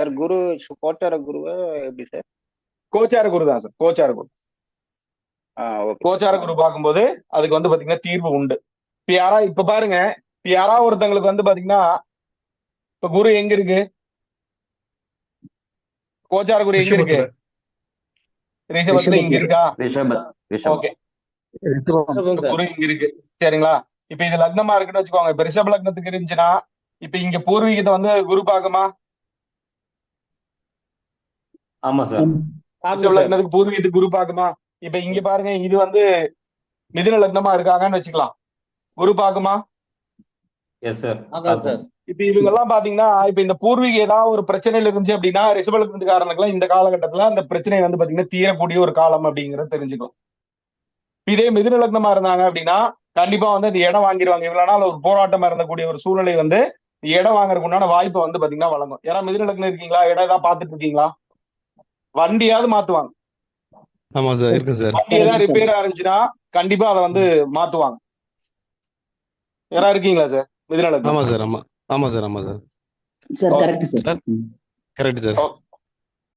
Sir குரு கோச்சார குருவா எப்படி சார்? கோச்சார குரு தான் சார் கோச்சார குரு. கோச்சார குரு பார்க்கும்போது அதுக்கு வந்து பாத்தீங்கன்னா தீர்வு உண்டு. இப்ப யாரா இப்ப பாருங்க இப்ப யாரா ஒருத்தங்களுக்கு வந்து பாத்தீங்கன்னா இப்ப குரு எங்க இருக்கு? கோச்சார குரு எங்க இருக்கு? ரிஷபத்துல இங்க இருக்கா? ஓகே. குரு இங்க இருக்கு சரிங்களா? இப்ப இது லக்னமா இருக்குன்னு வச்சுக்கோங்க இப்ப ரிஷப லக்னத்துக்கு இருந்துச்சுன்னா இப்ப இங்க பூர்வீகத்தை வந்து குரு பாக்குமா ஆமா சார். லக்னத்துக்கு பூர்வீகத்துக்கு குரு பாக்குமா இப்ப இங்க பாருங்க இது வந்து மிதுன லக்னமா இருக்காங்கன்னு வச்சுக்கலாம். குரு பாக்குமா எஸ் சார் அதான் சார். இப்ப இவங்க எல்லாம் பாத்தீங்கன்னா இப்ப இந்த பூர்வீக ஏதாவது ஒரு பிரச்சனையில இருந்துச்சு அப்படின்னா ரிஷப லக்னத்துக்காரனுக்குலாம் இந்த காலகட்டத்துல அந்த பிரச்சனை வந்து பாத்தீங்கன்னா தீரக்கூடிய ஒரு காலம் அப்படிங்கறத தெரிஞ்சுக்கும் இதே மிதுன லக்னமா இருந்தாங்க அப்படின்னா கண்டிப்பா வந்து இந்த இடம் வாங்கிடுவாங்க இவ்வளவு நாள் ஒரு போராட்டமா இருந்தக்கூடிய ஒரு சூழ்நிலை வந்து இடம் வாங்குறதுக்கு உண்டான வாய்ப்பை வந்து பாத்தீங்கன்னா வழங்கும். யாரா மிதுன லக்னம் இருக்கீங்களா? இடம் ஏதாவது பாத்துட்டு இருக்கீங்களா? வண்டியாவது மாத்துவாங்க. ஆமா சார் இருக்கு சார். வண்டி ஏதாவது ரிப்பேர் ஆயிருந்துச்சுன்னா கண்டிப்பா அதை வந்து மாத்துவாங்க. யாரா இருக்கீங்களா சார்? மிதுன லக்னம் ஆமா சார் ஆமா. ஆமா சார் ஆமா sir. Sir. Correct sir. Correct sir.